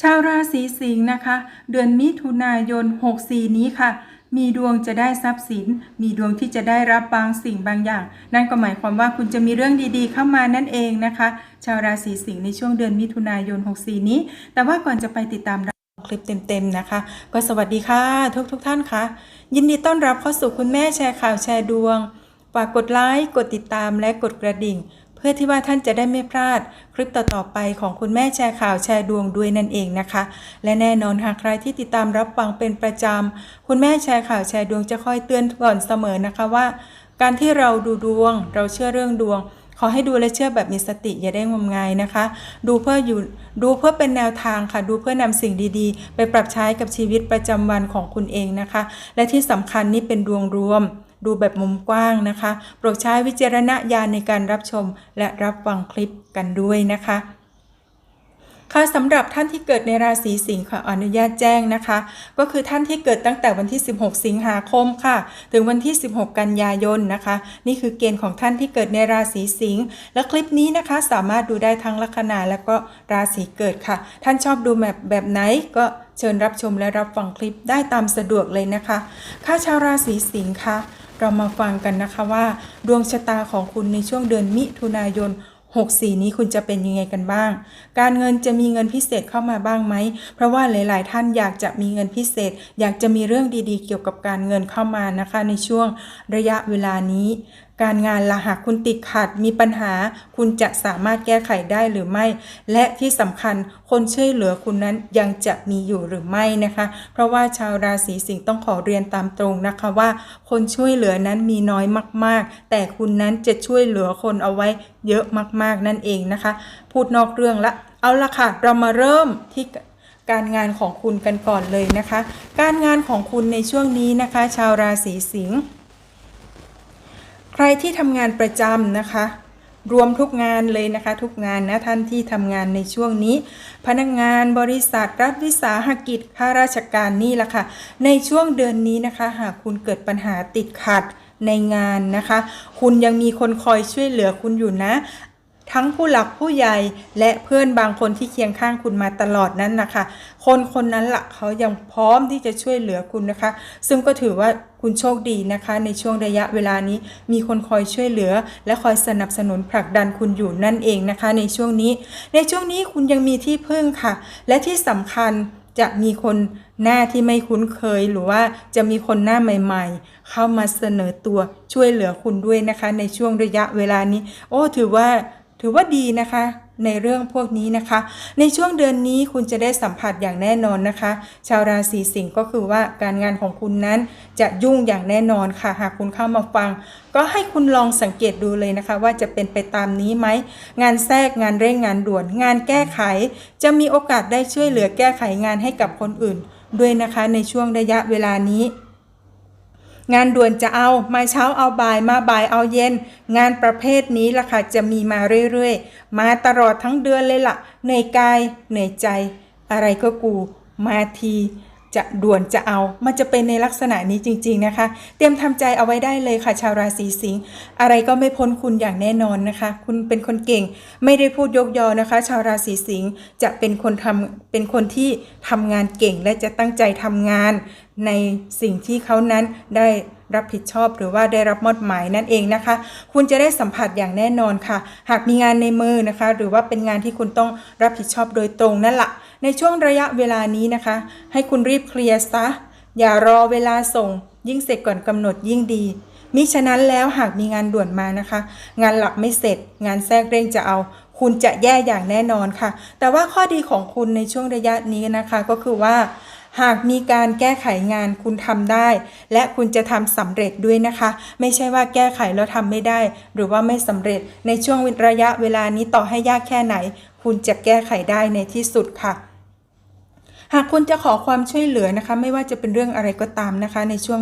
ชาวราศีสิงห์นะคะ เดือนมิถุนายน 64 นี้ค่ะ มีดวงจะได้ทรัพย์สิน มีดวงที่จะได้รับบางสิ่งบางอย่าง นั่นก็หมายความว่าคุณจะมีเรื่องดีๆ เข้ามานั่นเองนะคะ ชาวราศีสิงห์ในช่วงเดือนมิถุนายน 64 นี้ แต่ว่าก่อนจะไปติดตามรับชมคลิปเต็มๆนะคะ ก็สวัสดีค่ะทุกๆทท่านค่ะ ยินดีต้อนรับเข้าสู่คุณแม่แชร์ข่าวแชร์ดวงฝากกดไลค์กดติดตามและกดกระดิ่ง พื่อที่ว่าท่านจะได้ไม่พลาดคลิปต่อๆไปของคุณแม่แชร์ข่าวแชร์ดวงด้วยนั่นเองนะคะ และแน่นอนหากใครที่ติดตามรับฟังเป็นประจำคุณแม่แชร์ข่าวแชร์ดวงจะคอยเตือนก่อนเสมอนะคะว่า การที่เราดูดวง เราเชื่อเรื่องดวงขอให้ดูและเชื่อแบบมีสติอย่าได้งมงายนะคะ ดูเพื่ออยู่ดูเพื่อเป็นแนวทางค่ะ ดูเพื่อนำสิ่งดีๆ ไปปรับใช้กับชีวิตประจำวันของคุณเองนะคะ และที่สำคัญนี่เป็นดวงรวม ดูแบบมุมกว้างนะคะ โปรดใช้วิจารณญาณในการรับชม และรับฟังคลิปกันด้วยนะคะค่ะสำหรับท่านที่เกิดในราศีสิงห์ขออนุญาตแจ้งนะคะ ก็คือท่านที่เกิดตั้งแต่วันที่ 16 สิงหาคมค่ะ ถึงวันที่ 16 กันยายนนะคะ นี่คือเกณฑ์ของท่านที่เกิดในราศีสิงห์และคลิปนี้นะคะ สามารถดูได้ทั้งลัคนาและก็ราศีเกิดค่ะ ท่านชอบดูแบบแบบไหนก็เชิญรับชมและรับฟังคลิปได้ตามสะดวกเลยนะคะ ค่าชาวราศีสิงห์ค่ะ เรามาฟังกันนะคะว่า ดวงชะตาของคุณในช่วงเดือนมิถุนายน64 นี้คุณจะเป็นยังไงกันบ้าง การเงินจะมีเงินพิเศษเข้ามาบ้างไหม เพราะว่าหลาย ๆ ท่านอยากจะมีเงินพิเศษ อยากจะมีเรื่องดี ๆ เกี่ยวกับการเงินเข้ามานะคะ ในช่วงระยะเวลานี้ การงานละหากคุณติดขัดมีปัญหา คุณจะสามารถแก้ไขได้หรือไม่ และที่สำคัญคนช่วยเหลือคุณนั้นยังจะมีอยู่หรือไม่นะคะ เพราะว่าชาวราศีสิงห์ต้องขอเรียนตามตรงนะคะว่า คนช่วยเหลือนั้นมีน้อยมาก ๆ แต่คุณนั้นจะช่วยเหลือคนเอาไว้เยอะมาก ๆ นั่นเองนะคะ พูดนอกเรื่องละ เอาละค่ะ เรามาเริ่มที่การงานของคุณกันก่อนเลยนะคะ การงานของคุณในช่วงนี้นะคะ ชาวราศีสิงห์ รที่ทำงานประจำนะคะ รวมทุกงานเลยนะคะ ทุกงานนะท่านที่ทำงานในช่วงนี้ พนักงานบริษัทรัฐวิสาหกิจข้าราชการนี่แหละค่ะ ในช่วงเดือนนี้นะคะ หากคุณเกิดปัญหาติดขัดในงานนะคะ คุณยังมีคนคอยช่วยเหลือคุณอยู่นะ ทั้งผู้หลักผู้ใหญ่และเพื่อนบางคนที่เคียงข้างคุณมาตลอดนั้นนะคะ คนคนนั้นละเขายังพร้อมที่จะช่วยเหลือคุณนะคะ ซึ่งก็ถือว่าคุณโชคดีนะคะ ในช่วงระยะเวลานี้มีคนคอยช่วยเหลือ และคอยสนับสนุนผลักดันคุณอยู่นั่นเองนะคะ ในช่วงนี้ ในช่วงนี้คุณยังมีที่พึ่งค่ะ และที่สำคัญจะมีคนหน้าที่ไม่คุ้นเคยหรือว่าจะมีคนหน้าใหม่ ๆ เข้ามาเสนอตัวช่วยเหลือคุณด้วยนะคะ ในช่วงระยะเวลานี้ โอ้ถือว่า ถือว่าดีนะคะในเรื่องพวกนี้นะคะ ในช่วงเดือนนี้คุณจะได้สัมผัสอย่างแน่นอนนะคะ ชาวราศีสิงห์ก็คือว่าการงานของคุณนั้นจะยุ่งอย่างแน่นอนค่ะ หากคุณเข้ามาฟัง ก็ให้คุณลองสังเกตดูเลยนะคะ ว่าจะเป็นไปตามนี้ไหม งานแทรกงานเร่งงานด่วน งานแก้ไข จะมีโอกาสได้ช่วยเหลือแก้ไขงานให้กับคนอื่น ด้วยนะคะในช่วงระยะเวลานี้ งานด่วนจะเอามาเช้าเอาบ่ายมาบ่ายเอาเย็น งานประเภทนี้ล่ะค่ะจะมีมาเรื่อยๆ มาตลอดทั้งเดือนเลยล่ะเหนื่อยกายเหนื่อยใจ อะไรก็กูมาที จะด่วนจะเอา มันจะเป็นในลักษณะนี้จริง ๆนะคะ เตรียมทำใจเอาไว้ได้เลยค่ะ ชาวราศีสิงห์อะไรก็ไม่พ้นคุณอย่างแน่นอนนะคะ คุณเป็นคนเก่ง ไม่ได้พูดยกยอนะคะ ชาวราศีสิงห์จะเป็นคนทำเป็นคนที่ทำงานเก่งและจะตั้งใจทำงานในสิ่งที่เขานั้นได้รับผิดชอบหรือว่าได้รับมอบหมายนั่นเองนะคะ คุณจะได้สัมผัสอย่างแน่นอนค่ะ หากมีงานในมือนะคะ หรือว่าเป็นงานที่คุณต้องรับผิดชอบโดยตรงนั่นแหละ ในช่วงระยะเวลานี้นะคะ ให้คุณรีบเคลียร์ซะ อย่ารอเวลาส่ง ยิ่งเสร็จก่อนกำหนดยิ่งดีมิฉะนั้นแล้วหากมีงานด่วนมานะคะ งานหลักไม่เสร็จ งานแทรกเร่งจะเอา คุณจะแย่อย่างแน่นอนค่ะ แต่ว่าข้อดีของคุณในช่วงระยะนี้นะคะก็คือว่า หากมีการแก้ไขงานคุณทำได้ และคุณจะทำสำเร็จด้วยนะคะ ไม่ใช่ว่าแก้ไขแล้วทำไม่ได้ หรือว่าไม่สำเร็จในช่วงระยะเวลานี้ต่อให้ยากแค่ไหน คุณจะแก้ไขได้ในที่สุดค่ะ หากคุณจะขอความช่วยเหลือนะคะ ไม่ว่าจะเป็นเรื่องอะไรก็ตามนะคะ ในช่วง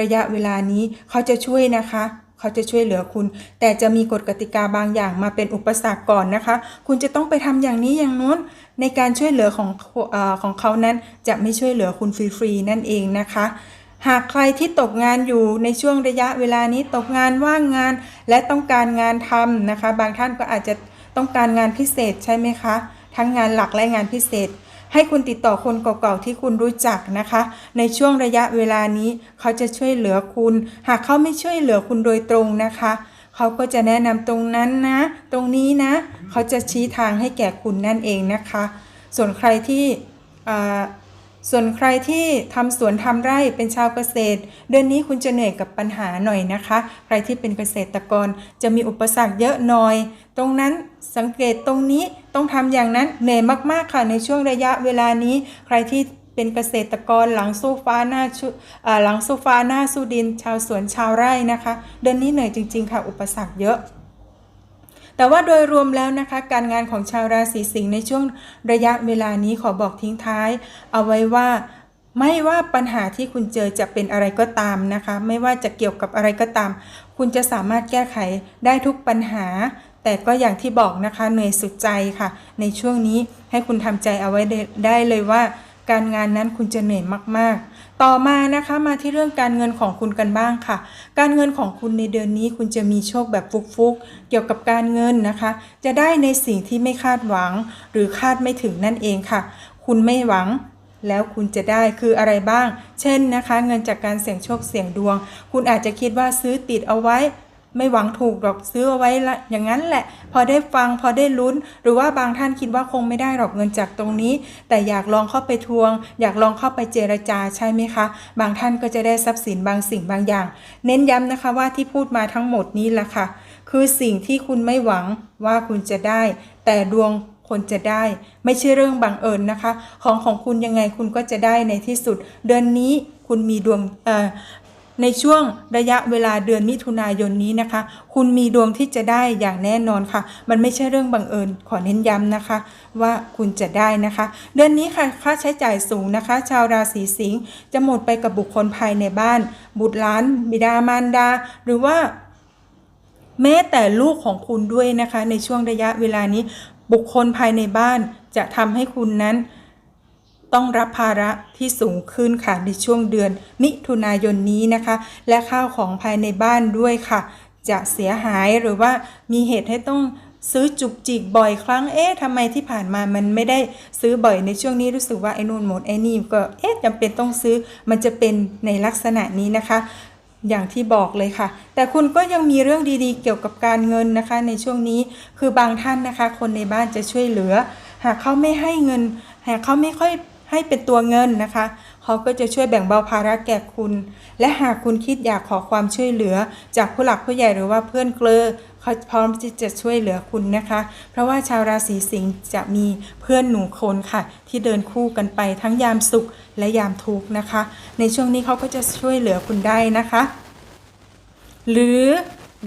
ระยะเวลานี้เขาจะช่วยนะคะเขาจะช่วยเหลือคุณ แต่จะมีกฎกติกาบางอย่างมาเป็นอุปสรรคก่อนนะคะ คุณจะต้องไปทำอย่างนี้อย่างนู้น ในการช่วยเหลือของออของเขานั้นจะไม่ช่วยเหลือคุณฟรีๆนั่นเองนะคะ หากใครที่ตกงานอยู่ในช่วงระยะเวลานี้ตกงานว่างงานและต้องการงานทำนะคะ บางท่านก็อาจจะต้องการงานพิเศษใช่ไหมคะ ทั้งงานหลักและงานพิเศษ ให้คุณติดต่อคนเก่าๆที่คุณรู้จักนะคะ ในช่วงระยะเวลานี้เขาจะช่วยเหลือคุณ หากเขาไม่ช่วยเหลือคุณโดยตรงนะคะเขาก็จะแนะนำตรงนั้นนะ ตรงนี้นะ เขาจะชี้ทางให้แก่คุณนั่นเองนะคะ ส่วนใครที่ ส่วนใครที่ทำสวนทำไร่เป็นชาวเกษตร เดือนนี้คุณจะเหนื่อยกับปัญหาหน่อยนะคะ ใครที่เป็นเกษตรกรจะมีอุปสรรคเยอะหน่อย ตรงนั้นสังเกตตรงนี้ต้องทำอย่างนั้นเหนื่อยมากๆค่ะในช่วงระยะเวลานี้ ใครที่เป็นเกษตรกรหลังสู้ฟ้าหน้าชหลังสู้ฟ้าหน้าสู้ดิน ชาวสวนชาวไร่นะคะ เดือนนี้เหนื่อยจริง ๆ ค่ะ อุปสรรคเยอะ แต่ว่าโดยรวมแล้วนะคะ การงานของชาวราศีสิงห์ในช่วงระยะเวลานี้ขอบอกทิ้งท้าย เอาไว้ว่าไม่ว่าปัญหาที่คุณเจอจะเป็นอะไรก็ตามนะคะ ไม่ว่าจะเกี่ยวกับอะไรก็ตาม คุณจะสามารถแก้ไขได้ทุกปัญหา แต่ก็อย่างที่บอกนะคะเหนื่อยสุดใจค่ะ ในช่วงนี้ให้คุณทำใจเอาไว้ได้ได้เลยว่า การงานนั้นคุณจะเหนื่อยมากๆ ต่อมานะคะมาที่เรื่องการเงินของคุณกันบ้างค่ะ การเงินของคุณในเดือนนี้คุณจะมีโชคแบบฟุกๆ เกี่ยวกับการเงินนะคะ จะได้ในสิ่งที่ไม่คาดหวัง หรือคาดไม่ถึงนั่นเองค่ะ คุณไม่หวังแล้วคุณจะได้คืออะไรบ้าง เช่นนะคะ เงินจากการเสี่ยงโชคเสี่ยงดวง คุณอาจจะคิดว่าซื้อติดเอาไว้ ไม่หวังถูกหรอกซื้อเอาไว้ละอย่างนั้นแหละ พอได้ฟังพอได้ลุ้น หรือว่าบางท่านคิดว่าคงไม่ได้หรอกเงินจากตรงนี้ แต่อยากลองเข้าไปทวง อยากลองเข้าไปเจรจาใช่ไหมคะ บางท่านก็จะได้ทรัพย์สินบางสิ่งบางอย่าง เน้นย้ำนะคะว่าที่พูดมาทั้งหมดนี้แหละค่ะ คือสิ่งที่คุณไม่หวังว่าคุณจะได้ แต่ดวงคนจะได้ไม่ใช่เรื่องบังเอิญนะคะ ของของคุณยังไงคุณก็จะได้ในที่สุด เดือนนี้คุณมีดวงเอ่อ ในช่วงระยะเวลาเดือนมิถุนายนนี้นะคะ คุณมีดวงที่จะได้อย่างแน่นอนค่ะ มันไม่ใช่เรื่องบังเอิญขอเน้นย้ำนะคะ ว่าคุณจะได้นะคะ เดือนนี้ค่ะค่าใช้จ่ายสูงนะคะ ชาวราศีสิงห์จะหมดไปกับบุคคลภายในบ้าน บุตรหลาน บิดามารดา หรือว่า แม้แต่ลูกของคุณด้วยนะคะ ในช่วงระยะเวลานี้บุคคลภายในบ้านจะทำให้คุณนั้น ต้องรับภาระที่สูงขึ้นค่ะในช่วงเดือนมิถุนายนนี้นะคะ และข้าวของภายในบ้านด้วยค่ะ จะเสียหายหรือว่ามีเหตุให้ต้องซื้อจุกจิกบ่อยครั้ง เอ๊ะทำไมที่ผ่านมามันไม่ได้ซื้อบ่อยในช่วงนี้รู้สึกว่าไอ้นู่นหมดไอ้นี่ก็เอ๊ะจำเป็นต้องซื้อมันจะเป็นในลักษณะนี้นะคะ อย่างที่บอกเลยค่ะ แต่คุณก็ยังมีเรื่องดีๆ เกี่ยวกับการเงินนะคะ ในช่วงนี้คือบางท่านนะคะ คนในบ้านจะช่วยเหลือ หากเขาไม่ให้เงิน หากเขาไม่ค่อย ให้เป็นตัวเงินนะคะ เขาก็จะช่วยแบ่งเบาภาระแก่คุณ และหากคุณคิดอยากขอความช่วยเหลือ จากผู้หลักผู้ใหญ่หรือว่าเพื่อนเกลอเขาพร้อมที่จะช่วยเหลือคุณนะคะ เพราะว่าชาวราศีสิงห์จะมีเพื่อนหนุ่มคนค่ะ ที่เดินคู่กันไปทั้งยามสุขและยามทุกข์นะคะ ในช่วงนี้เขาก็จะช่วยเหลือคุณได้นะคะ หรือ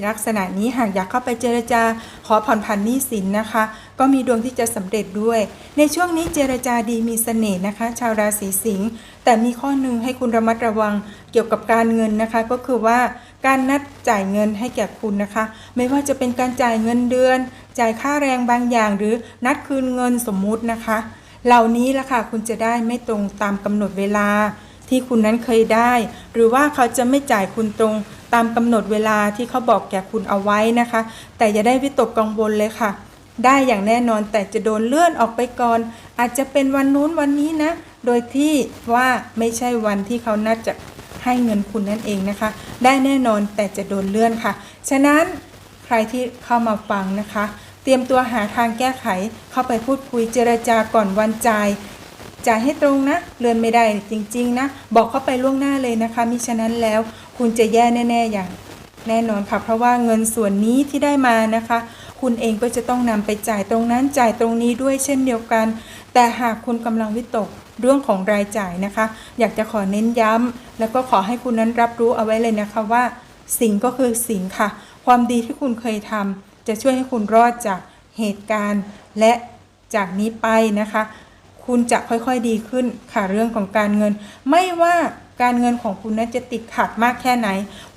ลักษณะนี้หากอยากเข้าไปเจรจาขอผ่อนผันหนี้สินนะคะ ก็มีดวงที่จะสำเร็จด้วย ในช่วงนี้เจรจาดีมีเสน่ห์นะคะ ชาวราศีสิงห์แต่มีข้อหนึ่งให้คุณระมัดระวังเกี่ยวกับการเงินนะคะ ก็คือว่าการนัดจ่ายเงินให้แก่คุณนะคะ ไม่ว่าจะเป็นการจ่ายเงินเดือน จ่ายค่าแรงบางอย่าง หรือนัดคืนเงินสมมุตินะคะ เหล่านี้ละค่ะคุณจะได้ไม่ตรงตามกำหนดเวลาที่คุณนั้นเคยได้ หรือว่าเขาจะไม่จ่ายคุณตรง ตามกำหนดเวลาที่เขาบอกแก่คุณเอาไว้นะคะ แต่อย่าได้วิตกกังวลเลยค่ะ ได้อย่างแน่นอนแต่จะโดนเลื่อนออกไปก่อน อาจจะเป็นวันนู้นวันนี้นะ โดยที่ว่าไม่ใช่วันที่เขานัดจะให้เงินคุณนั่นเองนะคะ ได้แน่นอนแต่จะโดนเลื่อนค่ะ ฉะนั้นใครที่เข้ามาฟังนะคะ เตรียมตัวหาทางแก้ไข เข้าไปพูดคุยเจรจาก่อนวันจ่ายจ่ายให้ตรงนะ เลื่อนไม่ได้จริง ๆ นะ บอกเข้าไปล่วงหน้าเลยนะคะมิฉะนั้นแล้ว คุณจะแย่แน่ ๆ อย่างแน่นอนค่ะ เพราะว่าเงินส่วนนี้ที่ได้มานะคะ คุณเองก็จะต้องนำไปจ่ายตรงนั้นจ่ายตรงนี้ด้วยเช่นเดียวกัน แต่หากคุณกำลังวิตกเรื่องของรายจ่ายนะคะ อยากจะขอเน้นย้ำแล้วก็ขอให้คุณนั้นรับรู้เอาไว้เลยนะคะว่า สิ่งก็คือสิ่งค่ะ ความดีที่คุณเคยทำจะช่วยให้คุณรอดจากเหตุการณ์ และจากนี้ไปนะคะ คุณจะค่อยๆดีขึ้นค่ะเรื่องของการเงิน ไม่ว่า การเงินของคุณนั้นจะติดขัดมากแค่ไหน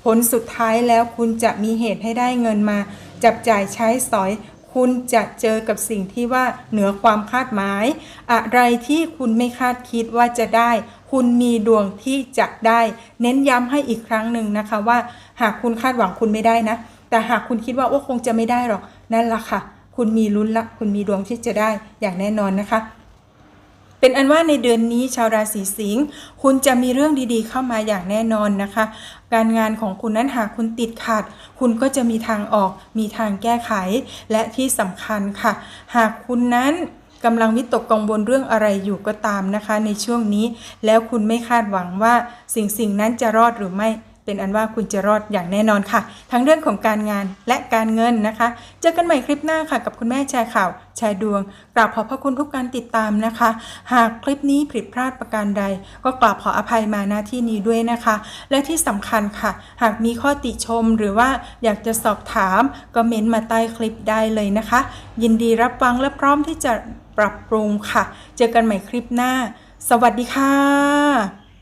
ผลสุดท้ายแล้วคุณจะมีเหตุให้ได้เงินมา จับจ่ายใช้สอย คุณจะเจอกับสิ่งที่ว่าเหนือความคาดหมาย อะไรที่คุณไม่คาดคิดว่าจะได้ คุณมีดวงที่จะได้ เน้นย้ำให้อีกครั้งหนึ่งนะคะว่า หากคุณคาดหวังคุณไม่ได้นะ แต่หากคุณคิดว่าว่าคงจะไม่ได้หรอกนั่นละค่ะ คุณมีลุ้นละ คุณมีดวงที่จะได้อย่างแน่นอนนะคะ เป็นอันว่าในเดือนนี้ชาวราศีสิงห์คุณจะมีเรื่องดีๆ เข้ามาอย่างแน่นอนนะคะ การงานของคุณนั้นหากคุณติดขัด คุณก็จะมีทางออก มีทางแก้ไข และที่สำคัญค่ะ หากคุณนั้นกำลังวิตกกังวลเรื่องอะไรอยู่ก็ตามนะคะ ในช่วงนี้ แล้วคุณไม่คาดหวังว่าสิ่งสิ่งนั้นจะรอดหรือไม่ เป็นอันว่าคุณจะรอดอย่างแน่นอนค่ะ ทั้งเรื่องของการงานและการเงินนะคะ เจอกันใหม่คลิปหน้าค่ะ กับคุณแม่แชร์ข่าว แชร์ดวง กราบขอบพระคุณทุกการติดตามนะคะ หากคลิปนี้ผิดพลาดประการใด ก็กราบขออภัยมาณที่นี้ด้วยนะคะ และที่สำคัญค่ะ หากมีข้อติชมหรือว่าอยากจะสอบถามก็เม้นต์มาใต้คลิปได้เลยนะคะ ยินดีรับฟังและพร้อมที่จะปรับปรุงค่ะ เจอกันใหม่คลิปหน้า สวัสดีค่ะ